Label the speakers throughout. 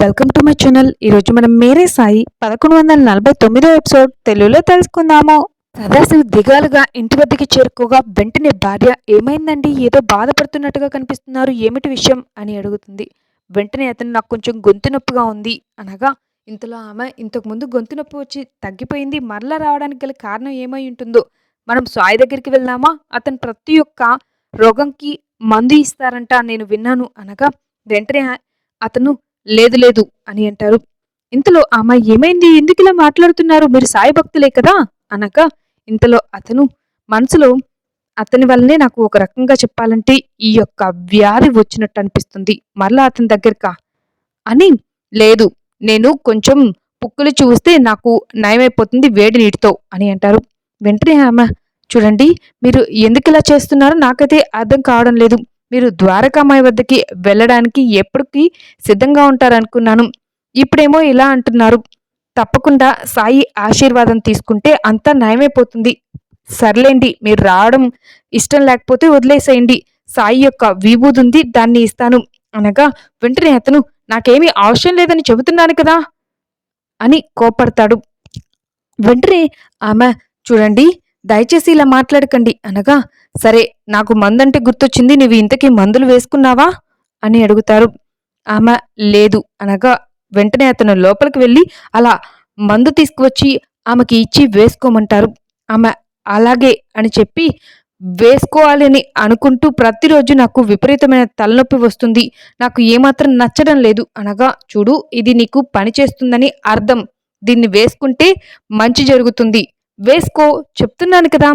Speaker 1: Welcome to my channel ఈరోజు మనం మేరే సాయి పదకొండు వందల నలభై తొమ్మిదో ఎపిసోడ్ తెలుగులో తెలుసుకుందాము. సదాశివ్ దిగాలుగా ఇంటి వద్దకి చేరుకోగా వెంటనే భార్య ఏమైందండి? ఏదో బాధపడుతున్నట్టుగా కనిపిస్తున్నారు. ఏమిటి విషయం? అని అడుగుతుంది. వెంటనే అతను నాకు కొంచెం గొంతు నొప్పిగా ఉంది అనగా ఇంతలో ఆమె ఇంతకుముందు గొంతు నొప్పి వచ్చి తగ్గిపోయింది. మరలా రావడానికి గల కారణం ఏమై ఉంటుందో? మనం సాయి దగ్గరికి వెళ్దామా? అతను ప్రతి ఒక్క రోగంకి మందు ఇస్తారంట. నేను విన్నాను అనగా వెంటనే అతను లేదు లేదు అని అంటారు. ఇంతలో ఆమె ఏమైంది? ఎందుకు ఇలా మాట్లాడుతున్నారు? మీరు సాయి భక్తులే కదా? అనగా ఇంతలో అతను మనసులో అతని వల్లనే నాకు ఒక రకంగా చెప్పాలంటే ఈ యొక్క వ్యాధి వచ్చినట్టు అనిపిస్తుంది. మరలా అతని దగ్గరకా? అని లేదు నేను కొంచెం పుక్కులు చూస్తే నాకు నయమైపోతుంది వేడి నీటితో అని అంటారు. వెంటనే ఆమె చూడండి మీరు ఎందుకు ఇలా చేస్తున్నారో? నాకైతే అర్థం కావడం లేదు. మీరు ద్వారకామాయి వద్దకి వెళ్ళడానికి ఎప్పటికీ సిద్ధంగా ఉంటారనుకున్నాను. ఇప్పుడేమో ఇలా అంటున్నారు. తప్పకుండా సాయి ఆశీర్వాదం తీసుకుంటే అంతా నయమైపోతుంది సర్లేండి మీరు రావడం ఇష్టం లేకపోతే వదిలేసేయండి. సాయి యొక్క విభూది ఉంది దాన్ని ఇస్తాను. అనగా వెంటనే అతను నాకేమీ అవసరం లేదని చెబుతున్నాను కదా అని కోపడతాడు వెంటనే ఆమె చూడండి దయచేసి ఇలా మాట్లాడకండి. అనగా సరే నాకు మందంటే గుర్తొచ్చింది నువ్వు ఇంతకీ మందులు వేసుకున్నావా? అని అడుగుతారు. ఆమె లేదు అనగా వెంటనే అతను లోపలికి వెళ్ళి అలా మందు తీసుకువచ్చి ఆమెకి ఇచ్చి వేసుకోమంటారు. ఆమె అలాగే అని చెప్పి వేసుకోవాలని అనుకుంటూ ప్రతిరోజు నాకు విపరీతమైన తలనొప్పి వస్తుంది. నాకు ఏమాత్రం నచ్చడం లేదు. అనగా చూడు ఇది నీకు పని చేస్తుందని అర్థం. దీన్ని వేసుకుంటే మంచి జరుగుతుంది. వేసుకో చెప్తున్నాను కదా.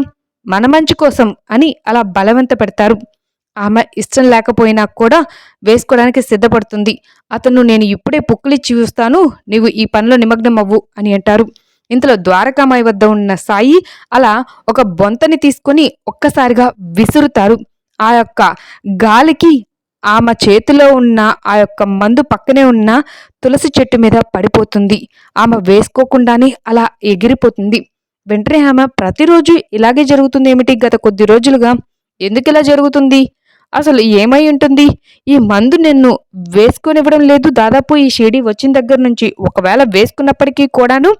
Speaker 1: మన మంచి కోసం అని అలా బలవంత పెడతారు. ఆమె ఇష్టం లేకపోయినా కూడా వేసుకోవడానికి సిద్ధపడుతుంది. అతను నేను ఇప్పుడే పుక్కులిచ్చి చూస్తాను నీవు ఈ పనిలో నిమగ్నం అవ్వు అని అంటారు. ఇంతలో ద్వారకామాయి వద్ద ఉన్న సాయి అలా ఒక బొంతని తీసుకొని ఒక్కసారిగా విసురుతారు. ఆ యొక్క గాలికి ఆమె చేతిలో ఉన్న ఆ యొక్క మందు పక్కనే ఉన్న తులసి చెట్టు మీద పడిపోతుంది. ఆమె వేసుకోకుండానే అలా ఎగిరిపోతుంది. వెంటనే ఆమె ప్రతిరోజు ఇలాగే జరుగుతుంది ఏమిటి గత కొద్ది రోజులుగా ఎందుకు ఇలా జరుగుతుంది? అసలు ఏమై ఉంటుంది? ఈ మందు నిన్ను వేసుకునివ్వడం లేదు. దాదాపు ఈ షిడి వచ్చిన దగ్గర నుంచి ఒకవేళ వేసుకున్నప్పటికీ కూడాను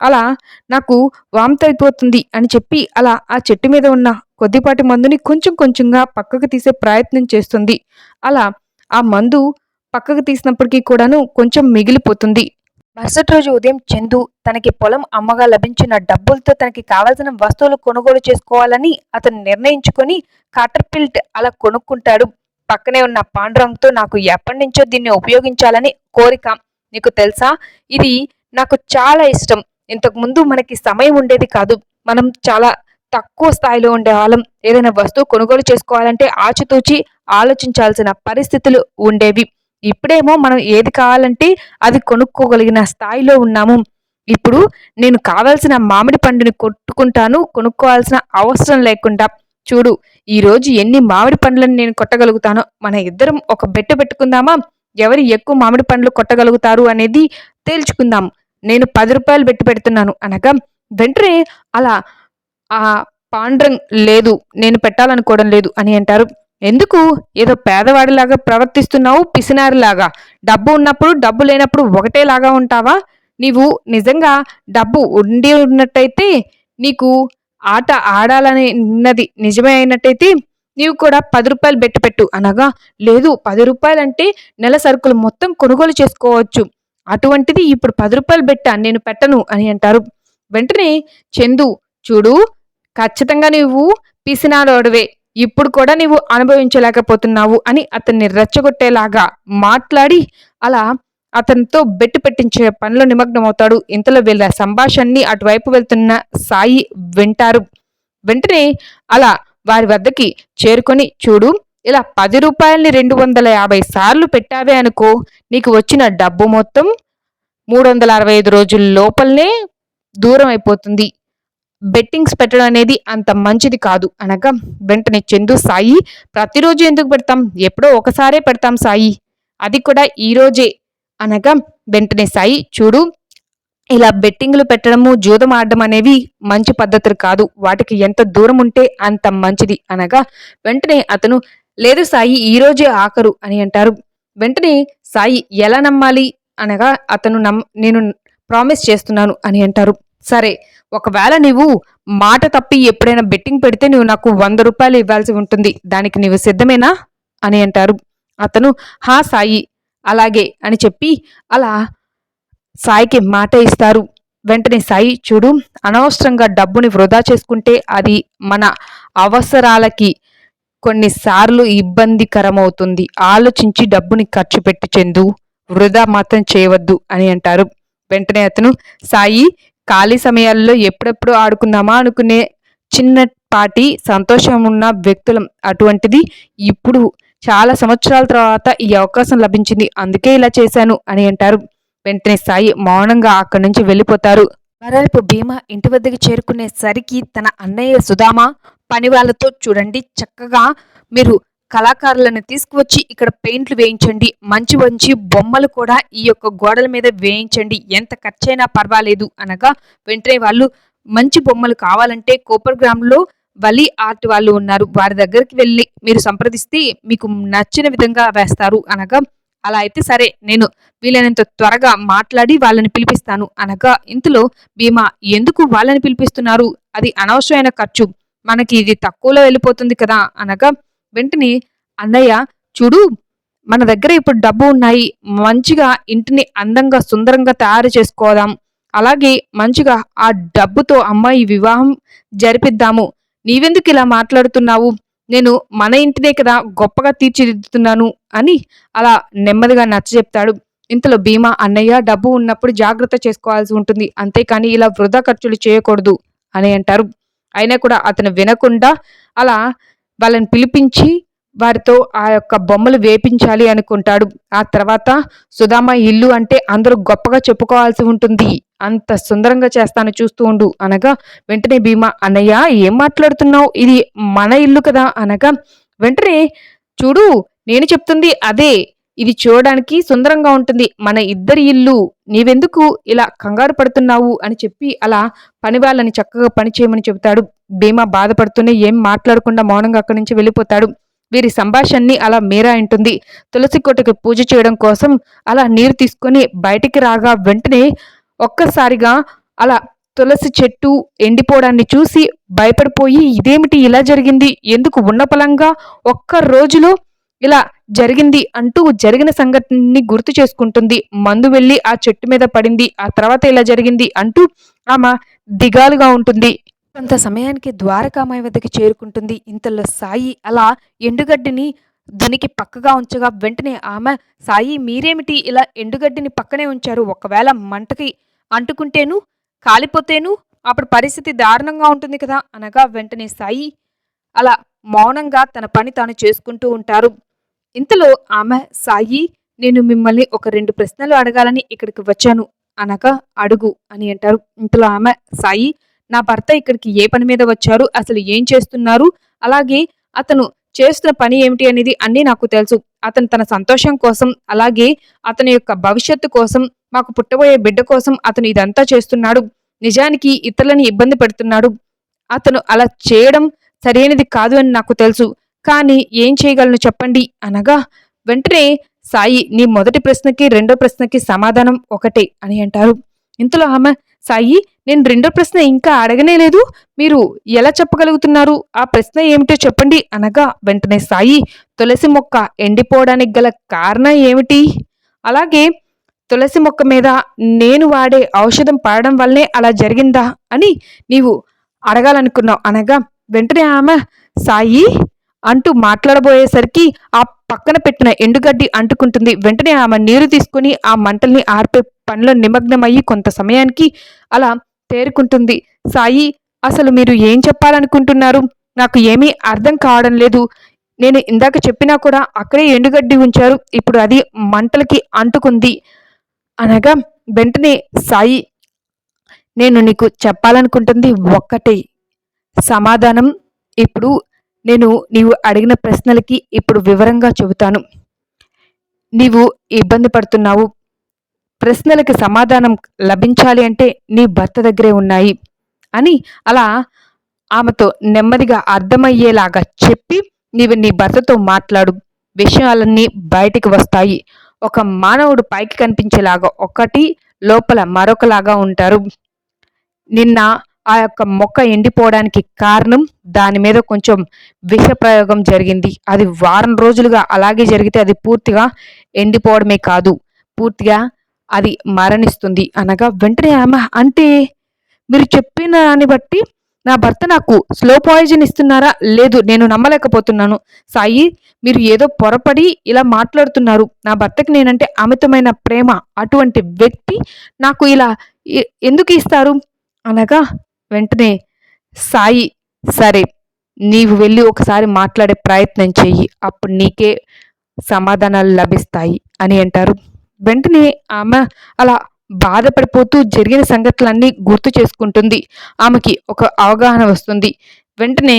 Speaker 1: అలా నాకు వాంతి అయిపోతుంది అని చెప్పి అలా ఆ చెట్టు మీద ఉన్న కొద్దిపాటి మందుని కొంచెం కొంచెంగా పక్కకు తీసే ప్రయత్నం చేస్తుంది. అలా ఆ మందు పక్కకు తీసినప్పటికీ కూడాను కొంచెం మిగిలిపోతుంది. మరుసటి రోజు ఉదయం చందు తనకి పొలం అమ్మగా లభించిన డబ్బులతో తనకి కావలసిన వస్తువులు కొనుగోలు చేసుకోవాలని అతను నిర్ణయించుకొని కాటర్పిల్ట్ అలా కొనుక్కుంటాడు. పక్కనే ఉన్న పాండురంగుతో నాకు ఎప్పటి నుంచో దీన్ని ఉపయోగించాలని కోరిక. నీకు తెలుసా? ఇది నాకు చాలా ఇష్టం. ఇంతకుముందు మనకి సమయం ఉండేది కాదు. మనం చాలా తక్కువ స్థాయిలో ఉండేవాళ్ళం. ఏదైనా వస్తువు కొనుగోలు చేసుకోవాలంటే ఆచితూచి ఆలోచించాల్సిన పరిస్థితులు ఉండేవి. ఇప్పుడేమో మనం ఏది కావాలంటే అది కొనుక్కోగలిగిన స్థాయిలో ఉన్నాము. ఇప్పుడు నేను కావాల్సిన మామిడి పండుని కొట్టుకుంటాను కొనుక్కోవాల్సిన అవసరం లేకుండా. చూడు ఈరోజు ఎన్ని మామిడి పండ్లను నేను కొట్టగలుగుతానో. మన ఇద్దరం ఒక బెట్ట పెట్టుకుందామా? ఎవరు ఎక్కువ మామిడి పండ్లు కొట్టగలుగుతారు అనేది తేల్చుకుందాం. నేను పది రూపాయలు పెట్టి పెడుతున్నాను అనగా వెంటనే అలా ఆ పాండ్రం లేదు. నేను పెట్టాలనుకోవడం లేదు అని అంటారు. ఎందుకు? ఏదో పేదవాడిలాగా ప్రవర్తిస్తున్నావు పిసినారిలాగా. డబ్బు ఉన్నప్పుడు డబ్బు లేనప్పుడు ఒకటేలాగా ఉంటావా? నీవు నిజంగా డబ్బు ఉండి ఉన్నట్టయితే నీకు ఆట ఆడాలని ఉన్నది నిజమే అయినట్టయితే నీవు కూడా పది రూపాయలు బెట్టు పెట్టు అనగా లేదు పది రూపాయలంటే నెల సరుకులు మొత్తం కొనుగోలు చేసుకోవచ్చు. అటువంటిది ఇప్పుడు పది రూపాయలు పెట్టా నేను పెట్టను అని అంటారు. వెంటనే చందు చూడు ఖచ్చితంగా నువ్వు పిసినాడోడవే ఇప్పుడు కూడా నీవు అనుభవించలేకపోతున్నావు అని అతన్ని రెచ్చగొట్టేలాగా మాట్లాడి అలా అతనితో బెట్టు పెట్టించే పనిలో నిమగ్నమవుతాడు. ఇంతలో వీళ్ళ సంభాషణని అటువైపు వెళ్తున్న సాయి వింటారు. వెంటనే అలా వారి వద్దకి చేరుకొని చూడు ఇలా పది రూపాయలని రెండు వందల యాభై సార్లు పెట్టావే అనుకో నీకు వచ్చిన డబ్బు మొత్తం మూడు వందల అరవై ఐదు రోజుల లోపలనే దూరం అయిపోతుంది బెట్టింగ్స్ పెట్టడం అనేది అంత మంచిది కాదు. అనగా వెంటనే చందు సాయి ప్రతిరోజు ఎందుకు పెడతాం? ఎప్పుడో ఒకసారే పెడతాం సాయి. అది కూడా ఈ రోజే. అనగా వెంటనే సాయి చూడు ఇలా బెట్టింగ్లు పెట్టడము జూదం ఆడడం అనేవి మంచి పద్ధతులు కాదు. వాటికి ఎంత దూరం ఉంటే అంత మంచిది. అనగా వెంటనే అతను లేదు సాయి ఈ రోజే ఆఖరు అని అంటారు. వెంటనే సాయి ఎలా నమ్మాలి? అనగా అతను నమ్ నేను ప్రామిస్ చేస్తున్నాను అని అంటారు. సరే ఒకవేళ నీవు మాట తప్పి ఎప్పుడైనా బెట్టింగ్ పెడితే నువ్వు నాకు వంద రూపాయలు ఇవ్వాల్సి ఉంటుంది. దానికి నీవు సిద్ధమేనా? అని అంటారు. అతను హా సాయి అలాగే అని చెప్పి అలా సాయికి మాట ఇస్తారు. వెంటనే సాయి చూడు అనవసరంగా డబ్బుని వృధా చేసుకుంటే అది మన అవసరాలకి కొన్నిసార్లు ఇబ్బందికరమవుతుంది. ఆలోచించి డబ్బుని ఖర్చు పెట్టి చెందు వృధా మాత్రం చేయవద్దు అని అంటారు. వెంటనే అతను సాయి ఖాళీ సమయాల్లో ఎప్పుడెప్పుడు ఆడుకుందామా అనుకునే చిన్నపాటి సంతోషం ఉన్న వ్యక్తులం అటువంటిది ఇప్పుడు చాలా సంవత్సరాల తర్వాత ఈ అవకాశం లభించింది. అందుకే ఇలా చేశాను అని అంటారు. వెంటనే సాయి మౌనంగా అక్కడి నుంచి వెళ్ళిపోతారు. మరోవైపు భీమా ఇంటి వద్దకు చేరుకునేసరికి తన అన్నయ్య సుధామ పని వాళ్ళతో చూడండి చక్కగా మీరు కళాకారులను తీసుకువచ్చి ఇక్కడ పెయింట్లు వేయించండి. మంచి మంచి బొమ్మలు కూడా ఈ యొక్క గోడల మీద వేయించండి. ఎంత ఖర్చైనా పర్వాలేదు అనగా వెంటనే వాళ్ళు మంచి బొమ్మలు కావాలంటే కోపర్గ్రామ్లో వలి ఆర్ట్ వాళ్ళు ఉన్నారు. వారి దగ్గరికి వెళ్ళి మీరు సంప్రదిస్తే మీకు నచ్చిన విధంగా వేస్తారు అనగా అలా అయితే సరే నేను వీలైనంత త్వరగా మాట్లాడి వాళ్ళని పిలిపిస్తాను. అనగా ఇంతలో భీమా ఎందుకు వాళ్ళని పిలిపిస్తున్నారు? అది అనవసరమైన ఖర్చు. మనకి ఇది తక్కువలో వెళ్ళిపోతుంది కదా. అనగా వెంటనే అన్నయ్య చూడు మన దగ్గర ఇప్పుడు డబ్బు ఉన్నాయి. మంచిగా ఇంటిని అందంగా సుందరంగా తయారు చేసుకోదాం. అలాగే మంచిగా ఆ డబ్బుతో అమ్మాయి వివాహం జరిపిద్దాము. నీవెందుకు ఇలా మాట్లాడుతున్నావు? నేను మన ఇంటినే కదా గొప్పగా తీర్చిదిద్దుతున్నాను అని అలా నెమ్మదిగా నచ్చ చెప్తాడు. ఇంతలో భీమా అన్నయ్య డబ్బు ఉన్నప్పుడు జాగ్రత్త చేసుకోవాల్సి ఉంటుంది. అంతేకాని ఇలా వృధా ఖర్చులు చేయకూడదు అని అంటారు. అయినా కూడా అతను వినకుండా అలా వాళ్ళని పిలిపించి వారితో ఆ యొక్క బొమ్మలు వేపించాలి అనుకుంటాడు. ఆ తర్వాత సుధామ ఇల్లు అంటే అందరూ గొప్పగా చెప్పుకోవాల్సి ఉంటుంది. అంత సుందరంగా చేస్తాను చూస్తూ ఉండు అనగా వెంటనే భీమా అన్నయ్య ఏం మాట్లాడుతున్నావు? ఇది మన ఇల్లు కదా అనగా వెంటనే చూడు నేను చెప్తుంది అదే. ఇది చూడడానికి సుందరంగా ఉంటుంది. మన ఇద్దరి ఇల్లు. నీవెందుకు ఇలా కంగారు పడుతున్నావు? అని చెప్పి అలా పని వాళ్ళని చక్కగా పని చేయమని చెబుతాడు. భీమా బాధపడుతూనే ఏం మాట్లాడకుండా మౌనంగా అక్కడి నుంచి వెళ్ళిపోతాడు. వీరి సంభాషణని అలా మీరా ఇంటుంది తులసి కోటకి పూజ చేయడం కోసం అలా నీరు తీసుకొని బయటికి రాగా వెంటనే ఒక్కసారిగా అలా తులసి చెట్టు ఎండిపోవడాన్ని చూసి భయపడిపోయి ఇదేమిటి ఇలా జరిగింది? ఎందుకు ఉన్నపలంగా ఒక్క రోజులో ఇలా జరిగింది? అంటూ జరిగిన సంఘటనని గుర్తు చేసుకుంటుంది. మందు వెళ్ళి ఆ చెట్టు మీద పడింది. ఆ తర్వాత ఇలా జరిగింది అంటూ ఆమె దిగాలుగా ఉంటుంది. కొంత సమయానికి ద్వారకామాయి వద్దకు చేరుకుంటుంది. ఇంతలో సాయి అలా ఎండుగడ్డిని దునికి పక్కగా ఉంచగా వెంటనే ఆమె సాయి మీరేమిటి ఇలా ఎండుగడ్డిని పక్కనే ఉంచారు? ఒకవేళ మంటకి అంటుకుంటేను కాలిపోతేను అప్పుడు పరిస్థితి దారుణంగా ఉంటుంది కదా అనగా వెంటనే సాయి అలా మౌనంగా తన పని తాను చేసుకుంటూ ఉంటారు. ఇంతలో ఆమె సాయి నేను మిమ్మల్ని ఒక రెండు ప్రశ్నలు అడగాలని ఇక్కడికి వచ్చాను అనగా అడుగు అని అంటారు. ఇంతలో ఆమె సాయి నా భర్త ఇక్కడికి ఏ పని మీద వచ్చారు? అసలు ఏం చేస్తున్నారు? అలాగే అతను చేస్తున్న పని ఏమిటి అనేది అన్నీ నాకు తెలుసు. అతను తన సంతోషం కోసం అలాగే అతని యొక్క భవిష్యత్తు కోసం మాకు పుట్టబోయే బిడ్డ కోసం అతను ఇదంతా చేస్తున్నాడు. నిజానికి ఇతరులని ఇబ్బంది పెడుతున్నాడు. అతను అలా చేయడం సరైనది కాదు అని నాకు తెలుసు. కానీ ఏం చేయగలను చెప్పండి? అనగా వెంటనే సాయి నీ మొదటి ప్రశ్నకి రెండో ప్రశ్నకి సమాధానం ఒకటే అని అంటారు. ఇంతలో ఆమె సాయి నేను రెండో ప్రశ్న ఇంకా అడగనే లేదు. మీరు ఎలా చెప్పగలుగుతున్నారు? ఆ ప్రశ్న ఏమిటో చెప్పండి అనగా వెంటనే సాయి. తులసి మొక్క ఎండిపోవడానికి గల కారణం ఏమిటి? అలాగే తులసి మొక్క మీద నేను వాడే ఔషధం పడడం వల్లనే అలా జరిగిందా అని నీవు అడగాలనుకున్నావు అనగా వెంటనే ఆమె సాయి అంటూ మాట్లాడబోయేసరికి ఆ పక్కన పెట్టిన ఎండుగడ్డి అంటుకుంటుంది. వెంటనే ఆమె నీరు తీసుకుని ఆ మంటల్ని ఆర్పే పనిలో నిమగ్నమయ్యి కొంత సమయానికి అలా తేరుకుంటుంది. సాయి అసలు మీరు ఏం చెప్పాలనుకుంటున్నారు? నాకు ఏమీ అర్థం కావడం లేదు. నేను ఇందాక చెప్పినా కూడా అక్కడే ఎండుగడ్డి ఉంచారు. ఇప్పుడు అది మంటలకి అంటుకుంది. అనగా వెంటనే సాయి నేను నీకు చెప్పాలనుకుంటుంది ఒక్కటే. సమాధానం ఇప్పుడు నేను నీవు అడిగిన ప్రశ్నలకి ఇప్పుడు వివరంగా చెబుతాను. నీవు ఇబ్బంది పడుతున్నావు. ప్రశ్నలకు సమాధానం లభించాలి అంటే నీ భర్త దగ్గరే ఉన్నాయి అని అలా ఆమెతో నెమ్మదిగా అర్థమయ్యేలాగా చెప్పి నీవు నీ భర్తతో మాట్లాడు. విషయాలన్నీ బయటికి వస్తాయి. ఒక మానవుడు పైకి కనిపించేలాగా ఒకటి లోపల మరొకలాగా ఉంటారు. నిన్న ఆ యొక్క మొక్క ఎండిపోవడానికి కారణం దాని మీద కొంచెం విష ప్రయోగం జరిగింది. అది వారం రోజులుగా అలాగే జరిగితే అది పూర్తిగా ఎండిపోవడమే కాదు. పూర్తిగా అది మరణిస్తుంది అనగా వెంటనే ఆమె అంటే మీరు చెప్పిన దాన్ని బట్టి నా భర్త నాకు స్లో పాయిజన్ ఇస్తున్నారా? లేదు నేను నమ్మలేకపోతున్నాను. సాయి మీరు ఏదో పొరపడి ఇలా మాట్లాడుతున్నారు. నా భర్తకి నేనంటే అమితమైన ప్రేమ. అటువంటి వ్యక్తి నాకు ఇలా ఎందుకు ఇస్తారు? అనగా వెంటనే సాయి సరే నీవు వెళ్ళి ఒకసారి మాట్లాడే ప్రయత్నం చెయ్యి. అప్పుడు నీకే సమాధానాలు లభిస్తాయి అని అంటారు. వెంటనే ఆమె అలా బాధపడిపోతూ జరిగిన సంగతులన్నీ గుర్తు చేసుకుంటుంది. ఆమెకి ఒక అవగాహన వస్తుంది. వెంటనే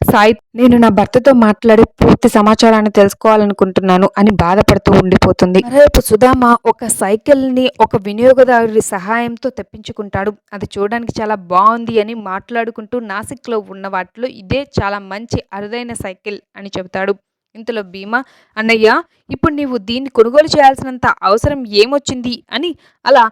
Speaker 1: సాయి నేను నా భర్తతో మాట్లాడి పూర్తి సమాచారాన్ని తెలుసుకోవాలనుకుంటున్నాను అని బాధపడుతూ ఉండిపోతుంది. రేపు సుధామ ఒక సైకిల్ని ఒక వినియోగదారుడి సహాయంతో తెప్పించుకుంటాడు. అది చూడడానికి చాలా బాగుంది అని మాట్లాడుకుంటూ నాసిక్లో ఉన్న వాటిలో ఇదే చాలా మంచి అరుదైన సైకిల్ అని చెబుతాడు. ఇంతలో భీమా అన్నయ్య ఇప్పుడు నీవు దీన్ని కొనుగోలు చేయాల్సినంత అవసరం ఏమొచ్చింది? అని అలా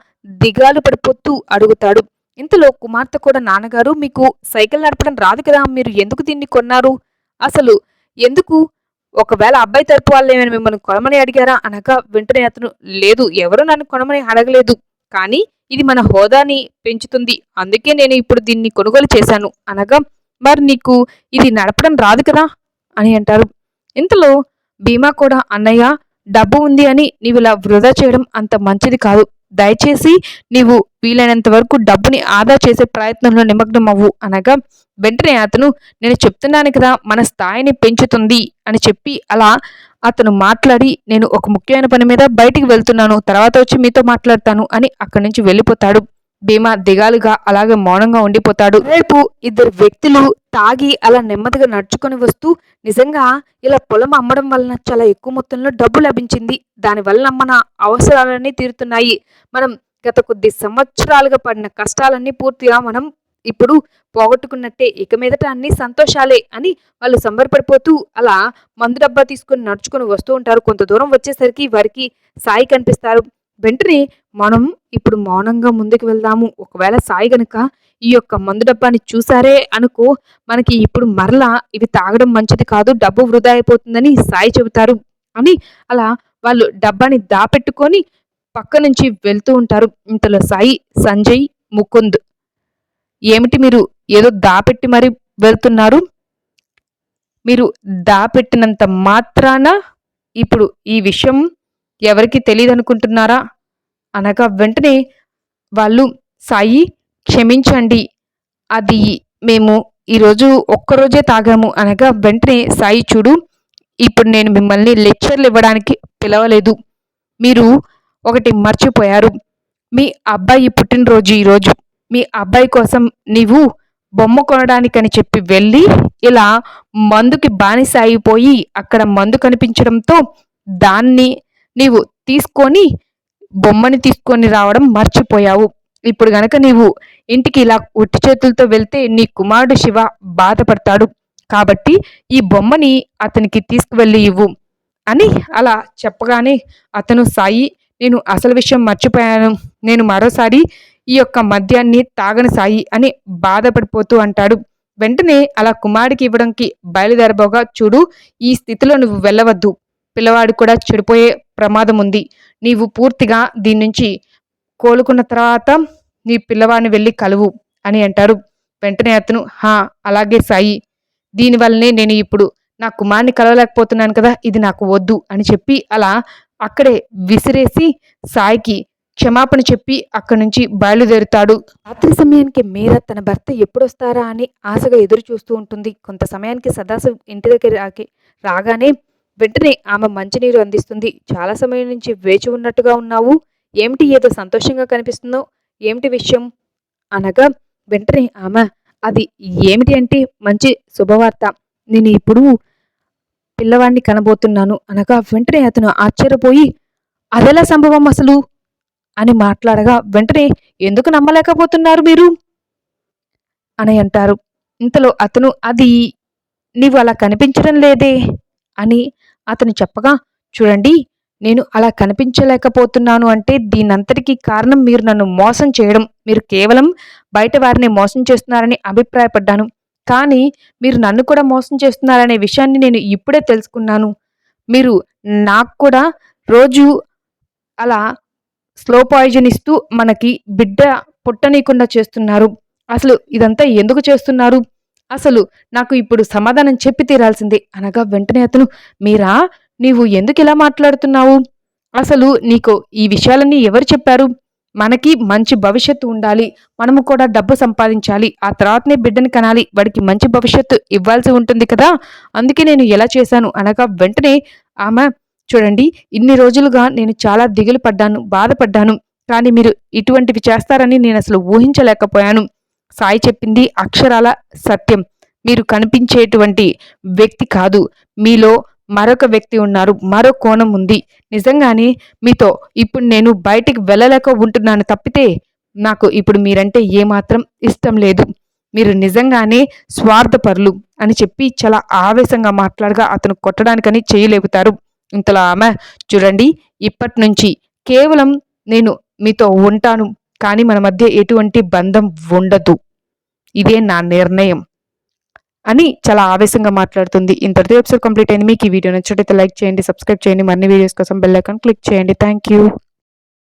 Speaker 1: దిగాలు పడిపోతూ అడుగుతాడు. ఇంతలో కుమార్తె కూడా నాన్నగారు మీకు సైకిల్ నడపడం రాదు కదా మీరు ఎందుకు దీన్ని కొన్నారు? అసలు ఎందుకు? ఒకవేళ అబ్బాయి తరపు వాళ్ళు ఏమైనా మిమ్మల్ని కొనమని అడిగారా? అనగా వెంటనే అతను లేదు ఎవరు నన్ను కొనమని అడగలేదు కానీ ఇది మన హోదాని పెంచుతుంది అందుకే నేను ఇప్పుడు దీన్ని కొనుగోలు చేశాను. అనగా మరి నీకు ఇది నడపడం రాదు కదా? అని అంటారు. ఇంతలో భీమా కూడా అన్నయ్య డబ్బు ఉంది అని నీవు ఇలా వృధా చేయడం అంత మంచిది కాదు. దయచేసి నీవు వీలైనంత వరకు డబ్బుని ఆదా చేసే ప్రయత్నంలో నిమగ్నం అవ్వు అనగా వెంటనే అతను నేను చెప్తున్నాను కదా మన స్థాయిని పెంచుతుంది అని చెప్పి అలా అతను మాట్లాడి నేను ఒక ముఖ్యమైన పని మీద బయటికి వెళ్తున్నాను. తర్వాత వచ్చి మీతో మాట్లాడతాను అని అక్కడి నుంచి వెళ్ళిపోతాడు. భీమా దిగాలుగా అలాగే మౌనంగా ఉండిపోతాడు. రేపు ఇద్దరు వ్యక్తులు తాగి అలా నెమ్మదిగా నడుచుకొని వస్తూ నిజంగా ఇలా పొలం అమ్మడం వలన చాలా ఎక్కువ మొత్తంలో డబ్బు లభించింది. దానివల్ల మన అవసరాలన్నీ తీరుతున్నాయి. మనం గత కొద్ది సంవత్సరాలుగా పడిన కష్టాలన్నీ పూర్తిగా మనం ఇప్పుడు పోగొట్టుకున్నట్టే. ఇక మీదట అన్ని సంతోషాలే అని వాళ్ళు సంబరపడిపోతూ అలా మందు డబ్బా తీసుకుని నడుచుకొని వస్తూ ఉంటారు. కొంత దూరం వచ్చేసరికి వారికి సాయి కనిపిస్తారు. వెంటనే మనం ఇప్పుడు మౌనంగా ముందుకు వెళ్దాము. ఒకవేళ సాయి గనుక ఈ యొక్క మందు డబ్బాని చూసారే అనుకో మనకి ఇప్పుడు మరలా ఇవి తాగడం మంచిది కాదు డబ్బు వృధా అయిపోతుందని సాయి చెబుతారు. అని అలా వాళ్ళు డబ్బాని దాపెట్టుకొని పక్క నుంచి వెళ్తూ ఉంటారు. ఇంతలో సాయి సంజయ్ ముకుంద్. ఏమిటి మీరు ఏదో దాపెట్టి మరి వెళ్తున్నారు? మీరు దాపెట్టినంత మాత్రాన ఇప్పుడు ఈ విషయం ఎవరికి తెలియదు అనుకుంటున్నారా అనగా వెంటనే వాళ్ళు సాయి క్షమించండి. అది మేము ఈరోజు ఒక్కరోజే తాగాము. అనగా వెంటనే సాయి చూడు ఇప్పుడు నేను మిమ్మల్ని లెక్చర్లు ఇవ్వడానికి పిలవలేదు. మీరు ఒకటి మర్చిపోయారు. మీ అబ్బాయి పుట్టినరోజు ఈరోజు. మీ అబ్బాయి కోసం నీవు బొమ్మ కొనడానికని చెప్పి వెళ్ళి ఇలా మందుకి బానిస అయిపోయి అక్కడ మందు కనిపించడంతో దాన్ని నీవు తీసుకొని బొమ్మని తీసుకొని రావడం మర్చిపోయావు. ఇప్పుడు గనక నీవు ఇంటికి ఇలా ఉట్టి చేతులతో వెళ్తే నీ కుమారుడు శివ బాధపడతాడు. కాబట్టి ఈ బొమ్మని అతనికి తీసుకువెళ్ళి ఇవ్వు అని అలా చెప్పగానే అతను సాయి నేను అసలు విషయం మర్చిపోయాను. నేను మరోసారి ఈ యొక్క మద్యాన్ని తాగని సాయి అని బాధపడిపోతూ అంటాడు. వెంటనే అలా కుమారుడికి ఇవ్వడానికి బయలుదేరబోగా చూడు ఈ స్థితిలో నువ్వు వెళ్ళవద్దు. పిల్లవాడు కూడా చెడిపోయే ప్రమాదం ఉంది. నీవు పూర్తిగా దీని నుంచి కోలుకున్న తర్వాత నీ పిల్లవాడిని వెళ్ళి కలువు అని అంటారు. వెంటనే అతను హా అలాగే సాయి. దీనివల్లనే నేను ఇప్పుడు నా కుమార్ని కలవలేకపోతున్నాను కదా ఇది నాకు వద్దు అని చెప్పి అలా అక్కడే విసిరేసి సాయికి క్షమాపణ చెప్పి అక్కడి నుంచి బయలుదేరుతాడు. రాత్రి సమయానికి మీర తన భర్త ఎప్పుడొస్తారా అని ఆశగా ఎదురు చూస్తూ ఉంటుంది. కొంత సమయానికి సదాశివ్ ఇంటి దగ్గర రాగానే వెంటనే ఆమె మంచినీరు అందిస్తుంది. చాలా సమయం నుంచి వేచి ఉన్నట్టుగా ఉన్నావు. ఏమిటి ఏదో సంతోషంగా కనిపిస్తుందో? ఏమిటి విషయం? అనగా వెంటనే ఆమె అది ఏమిటి అంటే మంచి శుభవార్త. నేను ఇప్పుడు పిల్లవాడిని కనబోతున్నాను. అనగా వెంటనే అతను ఆశ్చర్యపోయి అదెలా సంభవం అసలు? అని మాట్లాడగా వెంటనే ఎందుకు నమ్మలేకపోతున్నారు మీరు? అని అంటారు. ఇంతలో అతను అది నీవు అలా కనిపించడం లేదే? అని అతను చెప్పగా చూడండి నేను అలా కనిపించలేకపోతున్నాను అంటే దీనంతటికీ కారణం మీరు నన్ను మోసం చేయడం. మీరు కేవలం బయట వారిని మోసం చేస్తున్నారని అభిప్రాయపడ్డాను. కానీ మీరు నన్ను కూడా మోసం చేస్తున్నారనే విషయాన్ని నేను ఇప్పుడే తెలుసుకున్నాను. మీరు నాకు కూడా రోజు అలా స్లో పాయిజన్ ఇస్తూ మనకి బిడ్డ పుట్టనీయకుండా చేస్తున్నారు. అసలు ఇదంతా ఎందుకు చేస్తున్నారు? అసలు నాకు ఇప్పుడు సమాధానం చెప్పి తీరాల్సిందే. అనగా వెంటనే అతను మీరా నీవు ఎందుకు ఇలా మాట్లాడుతున్నావు? అసలు నీకు ఈ విషయాలన్నీ ఎవరు చెప్పారు? మనకి మంచి భవిష్యత్తు ఉండాలి. మనము కూడా డబ్బు సంపాదించాలి. ఆ తర్వాతనే బిడ్డని కనాలి. వాడికి మంచి భవిష్యత్తు ఇవ్వాల్సి ఉంటుంది కదా? అందుకే నేను ఎలా చేశాను. అనగా వెంటనే ఆమె చూడండి ఇన్ని రోజులుగా నేను చాలా దిగులు పడ్డాను బాధపడ్డాను. కానీ మీరు ఇటువంటివి చేస్తారని నేను అసలు ఊహించలేకపోయాను. సాయి చెప్పింది అక్షరాల సత్యం. మీరు కనిపించేటువంటి వ్యక్తి కాదు. మీలో మరొక వ్యక్తి ఉన్నారు. మరో కోణం ఉంది. నిజంగానే మీతో ఇప్పుడు నేను బయటికి వెళ్ళలేక ఉంటున్నాను తప్పితే నాకు ఇప్పుడు మీరంటే ఏమాత్రం ఇష్టం లేదు. మీరు నిజంగానే స్వార్థపరులు అని చెప్పి చాలా ఆవేశంగా మాట్లాడగా అతను కొట్టడానికని చేయలేపుతారు ఇంతలో ఆమె చూడండి ఇప్పటి నుంచి కేవలం నేను మీతో ఉంటాను. కానీ మన మధ్య ఎటువంటి బంధం ఉండదు. ఇదే నా నిర్ణయం అని చాలా ఆవేశంగా మాట్లాడుతుంది. ఇంతటితో ఎపిసోడ్ కంప్లీట్ అయింది. మీకు ఈ వీడియో నచ్చినట్లయితే లైక్ చేయండి సబ్స్క్రైబ్ చేయండి. మరిన్ని వీడియోస్ కోసం బెల్ ఐకాన్ క్లిక్ చేయండి. Thank you